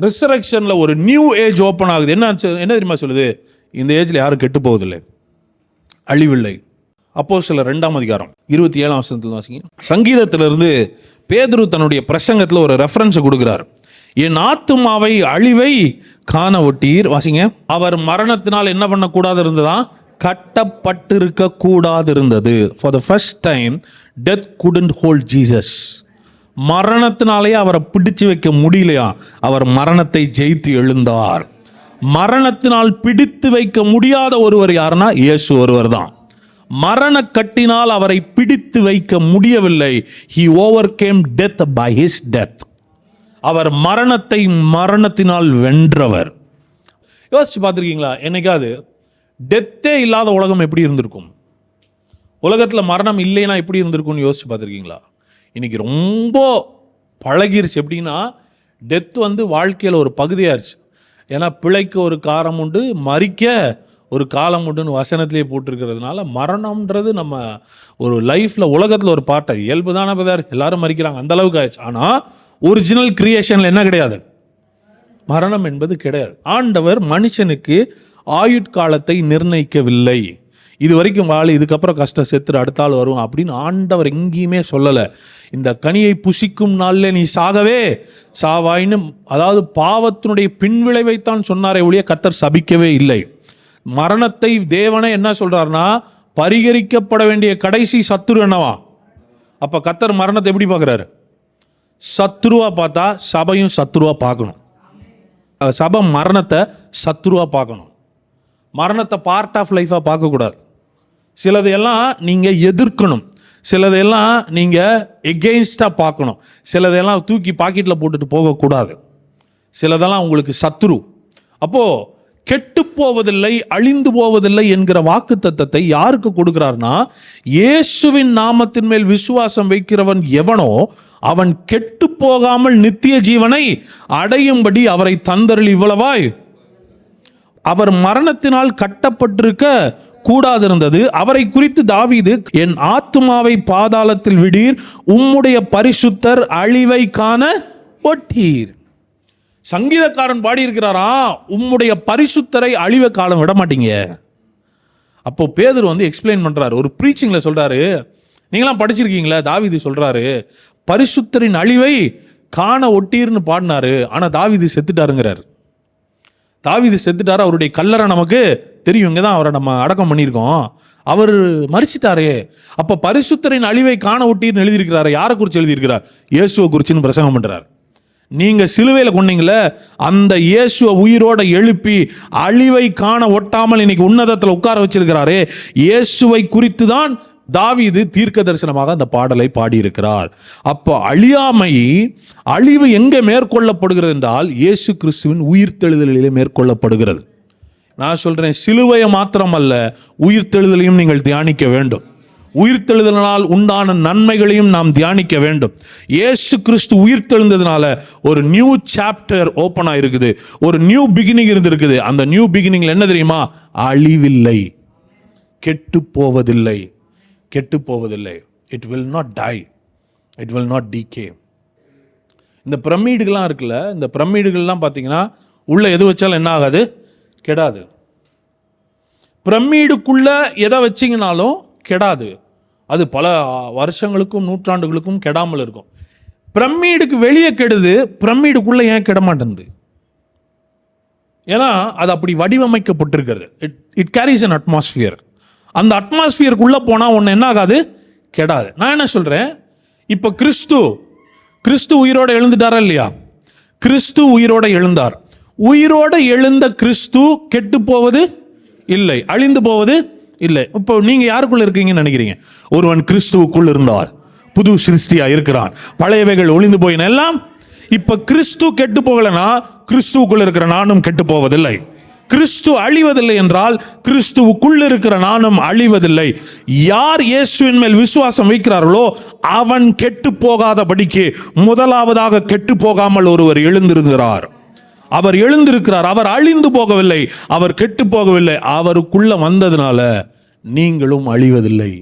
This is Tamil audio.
ரிசரக்ஷனில் ஒரு நியூ ஏஜ் ஓப்பன் ஆகுது. என்ன என்ன தெரியுமா சொல்லுது? இந்த ஏஜில் யாரும் கெட்டு போவதில்லை. அழிவில்லை. அப்போ சில ரெண்டாம் அதிகாரம் இருபத்தி ஏழாம் வசனத்தில் வாசிங்க. சங்கீதத்திலிருந்து பேதுரு தன்னுடைய பிரசங்கத்தில் ஒரு ரெஃபரன்ஸை கொடுக்குறாரு. என் ஆத்துமாவை அழிவை காண ஒட்டீர். வாசிங்க. அவர் மரணத்தினால் என்ன பண்ணக்கூடாது இருந்ததா? கட்டப்பட்டிருக்க கூடாது இருந்தது. For the first time death couldn't hold Jesus மரணத்தினாலேயே அவரை பிடிச்சு வைக்க முடியலையா? அவர் மரணத்தை ஜெயித்து எழுந்தார். மரணத்தினால் பிடித்து வைக்க முடியாத ஒருவர் யாருன்னா? இயேசு ஒருவர் தான். மரண கட்டினால் அவரை பிடித்து வைக்க முடியவில்லை. He overcame death by his death அவர் மரணத்தை மரணத்தினால் வென்றவர். யோசிச்சு பார்த்துருக்கீங்களா? என்னைக்காவது டெத்தே இல்லாத உலகம் எப்படி இருந்திருக்கும்? உலகத்தில் மரணம் இல்லைன்னா எப்படி இருந்திருக்கும்னு யோசிச்சு பார்த்துருக்கீங்களா? இன்றைக்கி ரொம்ப பழகிருச்சு. எப்படின்னா டெத் வந்து வாழ்க்கையில் ஒரு பகுதியாகிருச்சு ஏன்னா பிழைக்க ஒரு காரம் உண்டு மறிக்க ஒரு காலம் உண்டுன்னு வசனத்திலே போட்டிருக்கிறதுனால மரணம்ன்றது நம்ம ஒரு லைஃப்பில் உலகத்தில் ஒரு பாட்டை இயல்பு தானே பதார் எல்லாரும் மறிக்கிறாங்க. அந்த அளவுக்கு ஆயிடுச்சு ஆனால் ஒரிஜினல் கிரியேஷனில் என்ன கிடையாது? மரணம் என்பது கிடையாது. ஆண்டவர் மனுஷனுக்கு ஆயுட்காலத்தை நிர்ணயிக்கவில்லை. இது வரைக்கும் வாழ இதுக்கப்புறம் கஷ்டம் செத்துரு அடுத்தால் வரும் அப்படின்னு ஆண்டவர் எங்கேயுமே சொல்லலை. இந்த கனியை புசிக்கும் நாளில் நீ சாகவே சாவாயின்னு அதாவது பாவத்தினுடைய பின்விளைவைத்தான் சொன்னாரே ஒழிய கத்தர் சபிக்கவே இல்லை. மரணத்தை தேவனை என்ன சொல்றாருன்னா பரிகரிக்கப்பட வேண்டிய கடைசி சத்துரு என்னவா? அப்போ கத்தர் மரணத்தை எப்படி பார்க்குறாரு? சத்ருவா பார்த்தா சபையும் சத்ருவா பார்க்கணும். சபை மரணத்தை சத்ருவா பார்க்கணும். மரணத்தை பார்ட் ஆஃப் லைஃபாக பார்க்கக்கூடாது. சிலதையெல்லாம் நீங்கள் எதிர்க்கணும். சிலதையெல்லாம் நீங்கள் எகெயின்ஸ்டாக பார்க்கணும். சிலதையெல்லாம் தூக்கி பாக்கெட்டில் போட்டுட்டு போகக்கூடாது. சிலதெல்லாம் உங்களுக்கு சத்ரு. அப்போது கெட்டு போவதில்லை அழிந்து போவதில்லை என்கிற வாக்கு தத்தத்தை யாருக்கு கொடுக்கிறார்னா இயேசுவின் நாமத்தின் மேல் விசுவாசம் வைக்கிறவன் எவனோ அவன் கெட்டு போகாமல் நித்திய ஜீவனை அடையும்படி அவரை தந்தருள் இவ்வளவாய் அவர் மரணத்தினால் கட்டப்பட்டிருக்க கூடாதிருந்தது. அவரை குறித்து தாவீது என் ஆத்துமாவை பாதாளத்தில் விடீர் உம்முடைய பரிசுத்தர் அழிவை காண ஒட்டீர். சங்கீதக்காரன் பாடியிருக்கிறாரா? உம்முடைய பரிசுத்தரை அழிவை காலம் விட மாட்டீங்க. அப்போ பேதர் வந்து எக்ஸ்பிளைன் பண்றாரு. ஒரு ப்ரீச்சிங்ல சொல்றாரு. நீங்களாம் படிச்சிருக்கீங்களா? தாவீது சொல்றாரு. பரிசுத்தரின் அழிவை காண ஒட்டீர்னு பாடினாரு. ஆனா தாவீது செத்துட்டாருங்கிறார். தாவீது செத்துட்டாரு அவருடைய கல்லறை நமக்கு தெரியும். இங்கே தான் அவரை நம்ம அடக்கம் பண்ணியிருக்கோம். அவர் மறிச்சிட்டாரே அப்போ பரிசுத்தரின் அழிவை காண ஒட்டின்னு எழுதியிருக்கிறாரு. யாரை குறித்து எழுதியிருக்கிறார்? இயேசுவை குறிச்சின்னு பிரசங்கம் பண்ணுறார் நீங்கள் சிலுவையில் கொண்டீங்களே அந்த இயேசுவை உயிரோட எழுப்பி அழிவை காண ஒட்டாமல் இன்னைக்கு உன்னதத்தில் உட்கார வச்சிருக்கிறாரே. இயேசுவை குறித்து தான் தாவீது தீர்க்க தரிசனமாக அந்த பாடலை பாடியிருக்கிறார். அப்போ அழியாமை அழிவு எங்கே மேற்கொள்ளப்படுகிறது என்றால் இயேசு கிறிஸ்துவின் உயிர்த்தெழுதலிலே மேற்கொள்ளப்படுகிறது. நான் சொல்கிறேன் சிலுவையை மாத்திரமல்ல உயிர்த்தெழுதலையும் நீங்கள் தியானிக்க வேண்டும். உயிர்த்தெழுதலினால் உண்டான நன்மைகளையும் நாம் தியானிக்க வேண்டும். ஏசு கிறிஸ்து உயிர்த்தெழுந்ததுனால ஒரு நியூ சாப்டர் ஓப்பன் ஆயிருக்குது. ஒரு நியூ பிகினிங் இருந்திருக்குது. அந்த நியூ பிகினிங்ல என்ன தெரியுமா? அழிவில்லை. கெட்டு போவதில்லை. கெட்டு போவதில்லை it will not die it will not decay இந்த பிரமிடுகள்லாம் இருக்குல்ல இந்த பிரமிடுகள்லாம் பார்த்தீங்கன்னா உள்ளே எது வச்சாலும் என்ன ஆகாது? கெடாது. பிரமிடுக்குள்ள எதை வச்சிங்கனாலும் கெடாது. அது பல வருஷங்களுக்கும் நூற்றாண்டுகளுக்கும் கெடாமல் இருக்கும். பிரமிடுக்கு வெளியே கெடுது பிரமிடுக்குள்ள ஏன் கெட மாட்டேங்குது ஏன்னா அது அப்படி வடிவமைக்கப்பட்டிருக்கிறது. It it carries an atmosphere அந்த அட்மாஸ்பியருக்குள்ளே போனால் ஒன்று என்ன ஆகாது? கெடாது. நான் என்ன சொல்கிறேன் இப்போ கிறிஸ்து கிறிஸ்து உயிரோட எழுந்துட்டாரா இல்லையா? கிறிஸ்து உயிரோட எழுந்தார். உயிரோட எழுந்த கிறிஸ்து கெட்டு போவது இல்லை. அழிந்து போவது இல்லை. இப்போ நீங்கள் யாருக்குள்ளே இருக்கீங்கன்னு நினைக்கிறீங்க? ஒருவன் கிறிஸ்துவுக்குள் இருந்தால். புது சிருஷ்டியாக இருக்கிறான். பழையவைகள் ஒளிந்து போயின எல்லாம் இப்போ கிறிஸ்து கெட்டு போகலைன்னா கிறிஸ்துவுக்குள் இருக்கிற நானும் கெட்டு போவதில்லை. கிறிஸ்து அழிவதில்லை என்றால் கிறிஸ்துவுக்குள் இருக்கிற நானும் அழிவதில்லை. யார் இயேசுவின் மேல் விசுவாசம் வைக்கிறார்களோ அவன் கெட்டு போகாதபடிக்கு முதலாவதாக கெட்டு போகாமல் ஒருவர் எழுந்திருக்கிறார். அவர் எழுந்திருக்கிறார் அவர் அழிந்து போகவில்லை அவர் கெட்டு போகவில்லை அவருக்குள்ள வந்ததுனால நீங்களும் அழிவதில்லை.